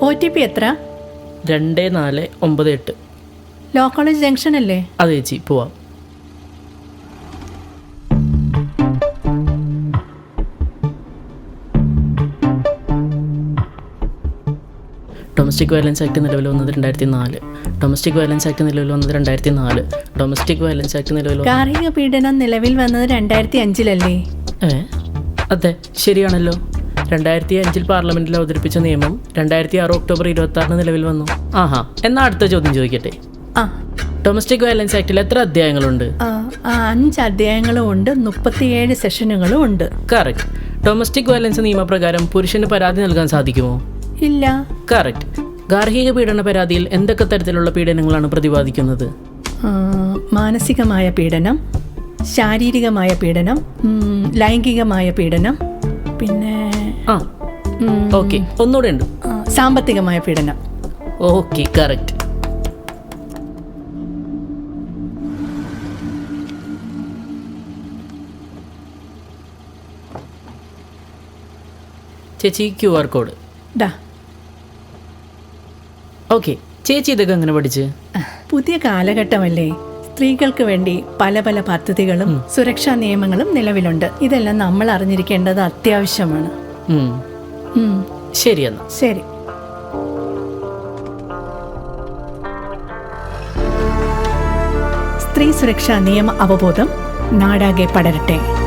O T P എത്ര? രണ്ട് നാല് ഒമ്പത് എട്ട്. ലോ കോളേജ് ജംഗ്ഷൻ അല്ലേ? അതെ ചേച്ചി പോവാം. ഡൊമസ്റ്റിക് വയലൻസ് ആക്ട് നിലവിൽ വന്നത് രണ്ടായിരത്തി നാല് ഡൊമസ്റ്റിക് വയലൻസ് ആക്ട് നിലവിൽ വന്നത് രണ്ടായിരത്തി നാല് ഡൊമസ്റ്റിക് വയലൻസ് ആക്ട് നിലവിൽ വന്നത് ഗാർഹിക പീഡനം നിലവിൽ വന്നത് രണ്ടായിരത്തി അഞ്ചിലല്ലേ ഏ? അതെ ശരിയാണല്ലോ. രണ്ടായിരത്തി അഞ്ചിൽ പാർലമെന്റിൽ അവതരിപ്പിച്ച നിയമം രണ്ടായിരത്തി ആറ് ഒക്ടോബർ ഇരുപത്തി ആറിന് നിലവിൽ വന്നു. ആഹാ. എന്നാ അടുത്ത ചോദ്യം ചോദിക്കട്ടെ? ആ. ഡൊമസ്റ്റിക് വയലൻസ് ആക്ടിൽ എത്ര അധ്യായങ്ങളുണ്ട്? അഞ്ച് അധ്യായങ്ങളും ഉണ്ട് മുപ്പത്തിയേഴ് സെഷനുകളും ഉണ്ട്. കറക്റ്റ് ഡൊമസ്റ്റിക് വയലൻസ് നിയമപ്രകാരം പുരുഷന് പരാതി നൽകാൻ സാധിക്കുമോ? ഇല്ല. കറക്റ്റ് ഗാർഹിക പീഡന പരാതിയിൽ എന്തൊക്കെ തരത്തിലുള്ള പീഡനങ്ങളാണ് പ്രതിപാദിക്കുന്നത്? മാനസികമായ പീഡനം ശാരീരികമായ പീഡനം ലൈംഗികമായ പീഡനം പിന്നെ ആ. ഓക്കെ. ഒന്നുകൂടെ ഉണ്ട്. സാമ്പത്തികമായ പീഡനം. Okay correct. ചേച്ചി ക്യു ആർ കോഡ്. ഡാ. ഓക്കെ ചേച്ചി ഇതൊക്കെ എങ്ങനെ പഠിച്ച്? പുതിയ കാലഘട്ടമല്ലേ? സ്ത്രീകൾക്ക് വേണ്ടി പല പല പദ്ധതികളും സുരക്ഷാ നിയമങ്ങളും നിലവിലുണ്ട്. ഇതെല്ലാം നമ്മൾ അറിഞ്ഞിരിക്കേണ്ടത് അത്യാവശ്യമാണ്. ശരി എന്നാ. ശരി. സ്ത്രീ സുരക്ഷാ നിയമ അവബോധം നാടാകെ പടരട്ടെ.